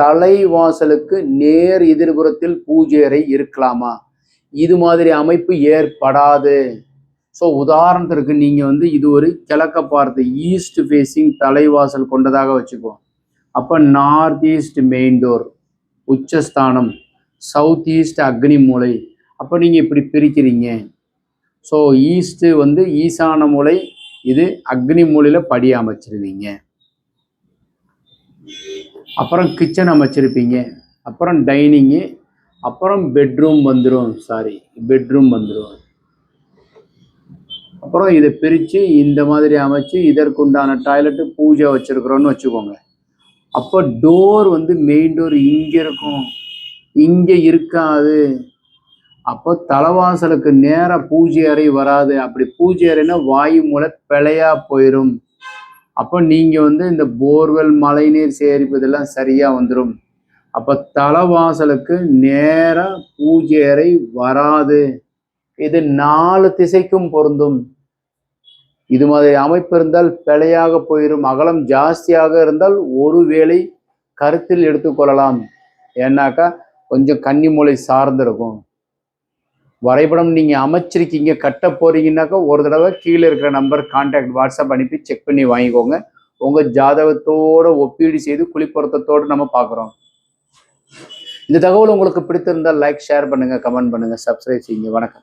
தலைவாசலுக்கு நேர் எதிர்புறத்தில் பூஜை அறை இருக்கலாமா? இது மாதிரி அமைப்பு ஏற்படாது. ஸோ உதாரணத்திற்கு நீங்கள் வந்து இது ஒரு கிழக்க பார்த்து ஈஸ்ட் ஃபேஸிங் தலைவாசல் கொண்டதாக வச்சுக்குவோம் அப்போ நார்த் ஈஸ்ட் மெயின் டோர் உச்சஸ்தானம் சவுத் ஈஸ்ட் அக்னி மூலை. அப்போ நீங்கள் இப்படி பிரிக்கிறீங்க. ஸோ ஈஸ்ட்டு வந்து ஈசான மூலை இது அக்னி மூலையில் படி அமைச்சிருவீங்க அப்புறம் கிச்சன் அமைச்சிருப்பீங்க. அப்புறம் டைனிங்கு அப்புறம் பெட்ரூம் வந்துடும் சாரி பெட்ரூம் வந்துடும் அப்புறம் இதை பிரித்து இந்த மாதிரி அமைச்சு இதற்குண்டான டாய்லெட்டு பூஜை வச்சுருக்குறோன்னு வச்சுக்கோங்க. அப்போ டோர் வந்து மெயின் டோர் இங்கே இருக்கும். இங்கே இருக்காது. அப்போ தலைவாசலுக்கு நேராக பூஜை அறை வராது. அப்படி பூஜை அறைனா வாயு மூலை பிழையா போயிடும் அப்போ நீங்கள் வந்து இந்த போர்வெல் மழைநீர் சேரிப்பதெல்லாம் சரியாக வந்துடும் அப்போ தலைவாசலுக்கு நேராக பூஜை அறை வராது. இது நாலு திசைக்கும் பொருந்தும். இது மாதிரி அமைப்பு இருந்தால் பிழையாக போயிடும் அகலம் ஜாஸ்தியாக இருந்தால் ஒருவேளை கருத்தில் எடுத்துக்கொள்ளலாம். ஏன்னாக்கா கொஞ்சம் கன்னி சார்ந்திருக்கும். வரைபடம் நீங்கள் அமைச்சிருக்கீங்க கட்ட போறீங்கன்னாக்கா ஒரு தடவை கீழே இருக்கிற நம்பர் கான்டாக்ட் வாட்ஸ்அப் அனுப்பி செக் பண்ணி வாங்கிக்கோங்க. உங்கள் ஜாதகத்தோட ஒப்பீடு செய்து குளிப்பொருத்தத்தோடு நம்ம பார்க்குறோம். இந்த தகவல் உங்களுக்கு பிடித்திருந்தால் லைக் ஷேர் பண்ணுங்கள் கமெண்ட் பண்ணுங்கள் சப்ஸ்கிரைப் செய்யுங்க. வணக்கம்.